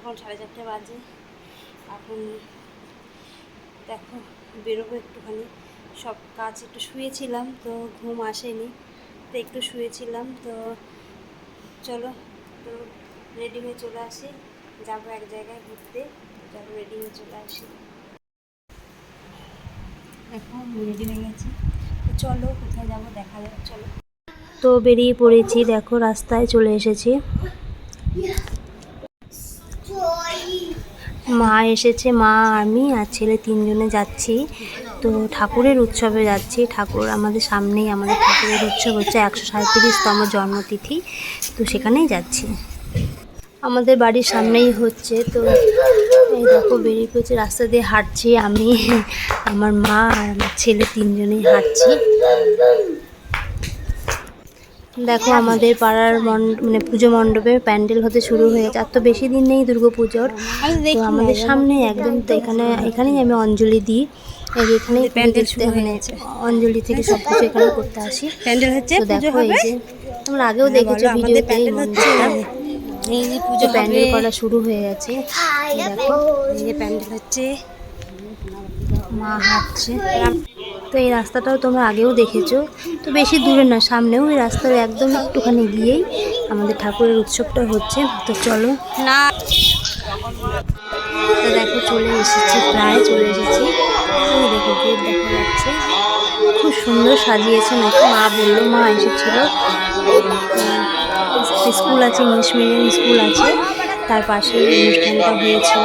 এখন সাড়ে চারটে বাজে। এখন দেখো, বেরোবো একটুখানি। সব কাজ একটু শুয়েছিলাম, তো ঘুম আসেনি। তো একটু শুয়েছিলাম, তো চলো, তো রেডি হয়ে চলে আসি। যাব এক জায়গায় ঘুরতে, যাব রেডি হয়ে চলে আসি। এখন রেডি হয়ে গেছি। তো চলো, কোথায় যাব দেখা যাবে চলো। তো বেরিয়ে পড়েছি, দেখো রাস্তায় চলে এসেছি। মা এসেছে, মা, আমি আর ছেলে তিনজনে যাচ্ছি। তো ঠাকুরের উৎসবে যাচ্ছি। ঠাকুর আমাদের সামনেই আমাদের ঠাকুরের উৎসব হচ্ছে একশো সাঁত্রিশতম জন্মতিথি। তো সেখানেই যাচ্ছি। আমাদের বাড়ির সামনেই হচ্ছে, তো এই দেখো বেরিয়ে পড়ছে, রাস্তা দিয়ে হাঁটছি আমি। আমার মা আর আমার ছেলে তিনজনেই হাঁটছি। দেখো আমাদের পাড়ার মন- মানে পুজো মণ্ডপে প্যান্ডেল হতে শুরু হয়ে গেছে আর তো বেশি দিন নেই দুর্গা পুজোর তো আমাদের সামনে একদম তো এখানে এখানেই আমি অঞ্জলি দিই। এখানেই প্যান্ডেল শুরু হয়ে। অঞ্জলি থেকে সব কিছু এখানে করতে আসি। প্যান্ডেল হচ্ছে দেখো এই যে তোমরা আগেও দেখেছ বলো, আমাদের ভিডিওতে এই মন্দিরটা। এই যে পুজো প্যান্ডেল করা শুরু হয়ে গেছে। দেখো এই যে প্যান্ডেল হচ্ছে। মা হাঁটছে। তো এই রাস্তাটাও তোমরা আগেও দেখেছ। তো বেশি দূরে না সামনেও ওই রাস্তার একদম একটুখানি গিয়েই আমাদের ঠাকুরের উৎসবটা হচ্ছে। তো চলো। না। তো দেখো চলে এসেছি প্রায় চলে এসেছি। দেখো গেট দেখা যাচ্ছে। খুব সুন্দর সাজিয়েছে নাকি মা বলল মা এসেছিল। স্কুল আছে ইংলিশ মিডিয়াম স্কুল আছে। তার পাশে অনুষ্ঠানটা হয়েছিল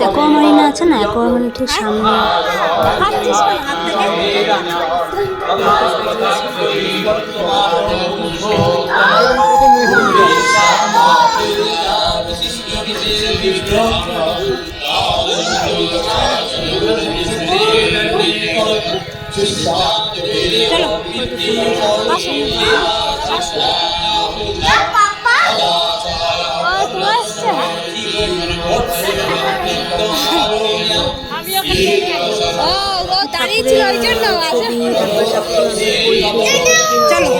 অ্যাকোয়ামারিনা আছে না? অ্যাকোয়ামারিনা ঠিক সামনে। দাঁড়িয়ে ছবি তারপর সব চলো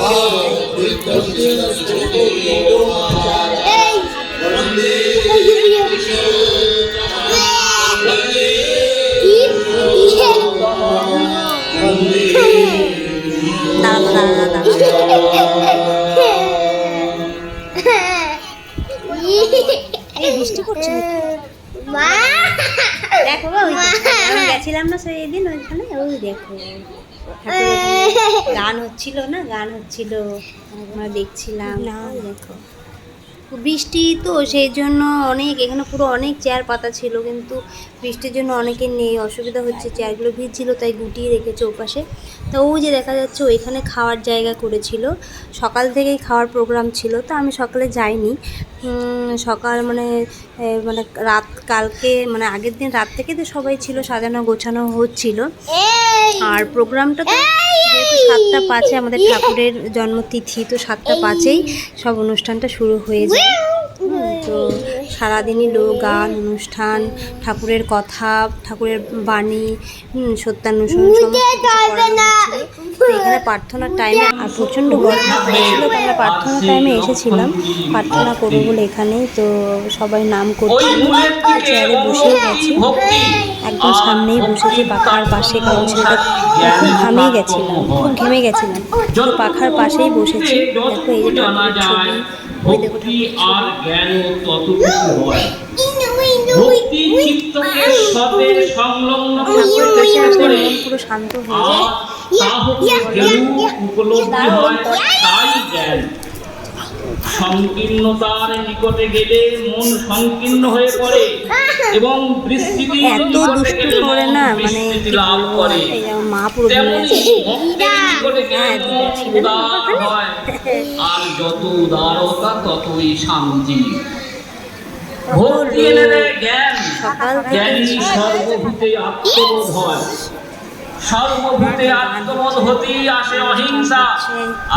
বৃষ্টি করছে দেখো গেছিলাম না সেই দিন ওইখানে ওই দেখো। গান হচ্ছিল না গান হচ্ছিল আমরা দেখছিলাম। না দেখো। বৃষ্টি তো সেই জন্য অনেক এখানে পুরো অনেক চেয়ার পাতা ছিল কিন্তু বৃষ্টির জন্য অনেকের নেই অসুবিধা হচ্ছে চেয়ারগুলো ভিজছিল তাই গুটিয়ে রেখেছে ওপাশে। তো ও যে দেখা যাচ্ছে ওইখানে খাওয়ার জায়গা করেছিল সকাল থেকেই খাওয়ার প্রোগ্রাম ছিল তো আমি সকালে যাইনি। সকাল মানে মানে রাত কালকে মানে আগের দিন রাত থেকে তো সবাই ছিল সাজানো গোছানো হচ্ছিল। আর প্রোগ্রামটা তো যেহেতু সাতটা পাঁচে আমাদের ঠাকুরের জন্মতিথি, তো সাতটা পাঁচেই সব অনুষ্ঠানটা শুরু হয়ে যায়। তো সারাদিনই লোক, গান, অনুষ্ঠান, ঠাকুরের কথা, ঠাকুরের বাণী সত্যানুসরণ, সমস্ত এখানে প্রার্থনার টাইমে আর প্রচণ্ড গরম। হয়েছিল তো আমরা প্রার্থনার টাইমে এসেছিলাম। প্রার্থনা করব বলে এখানেই। তো সবাই নাম করছিল চেয়ারে বসেও গেছি। একদম সামনেই বসেছি পাখার পাশে কারণ সেটা খুব ঘামিয়ে গেছিলাম। খুব ঘেমে গেছিলাম। তো পাখার পাশেই বসেছি। দেখো এই যে ঠাকুরের ছবি। ওই দেখো ঠাকুরের ভক্তি চিত্তকে সংলগ্ন আসলে করে মন পুরো শান্ত হয়ে যায়। উপলব্ধি হয় তাই জ্ঞান। সংকীর্ণতার নিকটে গেলে মন সংকীর্ণ হয়ে পড়ে এবং বিস্তৃতির এত দুষ্টু করে না মানে লাভ করে। মা পুরো হ্যাঁ, মন হয়। আর যত উদারতা ততই শান্তি। ভক্তি এনে দেয় জ্ঞান। জ্ঞানী সর্বভূতে আত্মবোধ হয়। সর্বভূতে আত্মবোধ হতেই আসে অহিংসা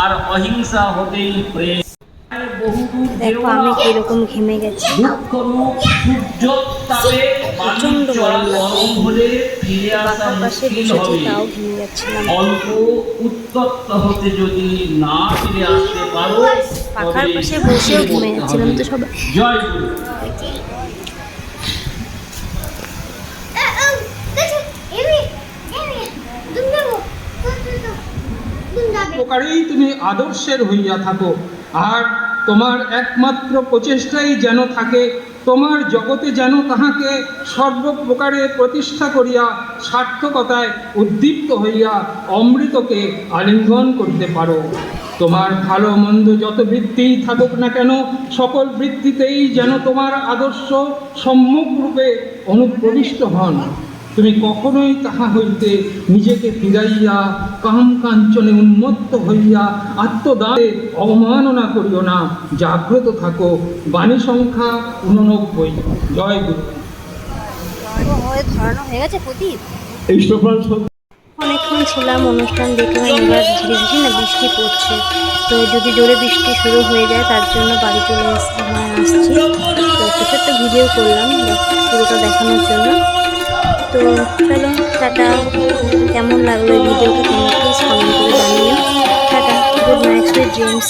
আর অহিংসা হতেই প্রেম। দেখো আমি কীরকম ঘেমে গেছি। বাণিজ্য গরম লাগছে। পাখার পাশে বসেছি তাও ঘেমে যাচ্ছিলাম। অল্প উত্তপ্ত হতে যদি না ফিরে আসতে পারো পাখার পাশে বসেও ঘেমে যাচ্ছিলাম তো সবাই জয় গুরু প্রকারেই তুমি আদর্শের হইয়া থাকো। আর তোমার একমাত্র প্রচেষ্টাই যেন থাকে, তোমার জগতে যেন তাহাকে সর্বপ্রকারে প্রতিষ্ঠা করিয়া সার্থকতায় উদ্দীপ্ত হইয়া অমৃতকে আলিঙ্গন করতে পারো। তোমার ভালো মন্দ যত বৃত্তিই থাকুক না কেন, সকল বৃত্তিতেই যেন তোমার আদর্শ সম্মুখ রূপে অনুপ্রবিষ্ট হন। তুমি কখনোই তাহা হইতে নিজেকে ফিরাইয়া কাম কাঞ্চনে উন্মত্ত হইয়া আত্মদানে অবমাননা করিও না। জাগ্রত থাকো বাণী সংখ্যা উননব্বই জয় গুরু। এই অনেকক্ষণ ছিলাম অনুষ্ঠান দেখলাম এবার ঝিরি ঝিরি না বৃষ্টি পড়ছে। তো যদি জোরে বৃষ্টি শুরু হয়ে যায় তার জন্য বাড়ি চলে আসছি। তো ছোটো একটা ভিডিও করলাম পুরোটা দেখানোর জন্য। তো চলো, টাটা। কেমন লাগল ভিডিওটা তোমরা প্লিজ কমেন্ট করে জানিও। Tata good night dreams